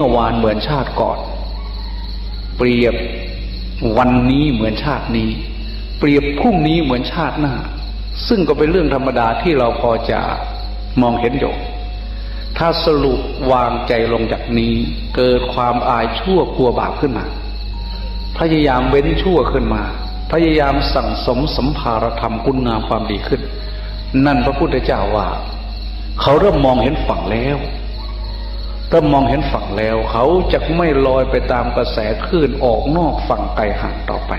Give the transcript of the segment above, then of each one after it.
มื่อวานเหมือนชาติก่อน เปรียบวันนี้เหมือนชาตินี้ เปรียบพรุ่งนี้เหมือนชาติหน้า ซึ่งก็เป็นเรื่องธรรมดาที่เราพอจะมองเห็นอยู่ถ้าสรุปวางใจลงจากนี้ เกิดความอายชั่วกลัวบาปขึ้นมา พยายามเว้นชั่วขึ้นมา พยายามสั่งสมสัมภารธรรมคุณงามความดีขึ้น นั่นพระพุทธเจ้าว่า เขาเริ่มมองเห็นฝั่งแล้ว เริ่มมองเห็นฝั่งแล้วเขาจะไม่ลอยไปตามกระแสคลื่นออกนอกฝั่งไกลห่างต่อไป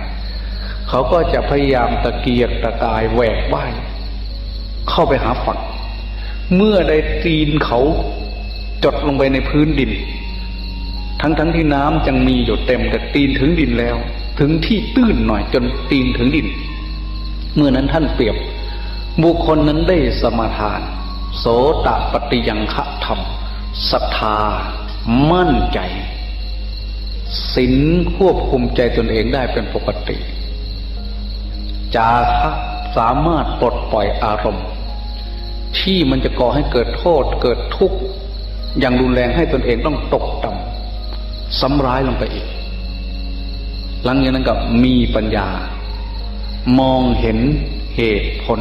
เขาก็จะพยายามตะเกียกตะกายแหวกว่ายเข้าไปหาฝั่ง เมื่อได้ตีนเขาจดลงไปในพื้นดิน ทั้งทั้งที่น้ำยังมีอยู่เต็มแต่ตีนถึงดินแล้ว ถึงที่ตื้นหน่อยจนตีนถึงดิน เมื่อนั้นท่านเปรียบ บุคคลนั้นได้สมาทาน โสตปฏิยังฆธรรม ศรัทธา มั่นใจศีลควบคุมใจตนเองได้เป็นปกติจาคะสามารถปลดปล่อยอารมณ์ ที่มันจะก่อให้เกิดโทษเกิดทุกข์อย่างรุนแรงให้ตนเองต้องตกต่ำซ้ำร้ายลงไปอีก หลังจากนั้นก็มีปัญญามองเห็นเหตุผล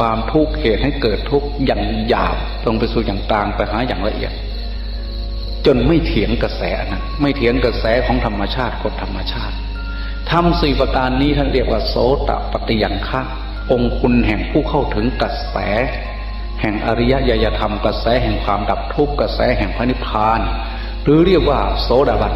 ความทุกข์เหตุให้เกิดทุกข์อย่างหยาบลงไปสู่อย่างกลางไปหาอย่างละเอียด จนไม่เถียงกระแสนั้นไม่เถียงกระแสของธรรมชาติกฎธรรมชาติทำสี่ประการนี้ท่านเรียกว่าโสตปฏิยังฆะองคุณแห่งผู้เข้าถึงกระแส แห่งอริยญาณธรรมกระแสแห่งความดับทุกข์กระแสแห่งพระนิพพาน หรือเรียกว่าโสดาบัน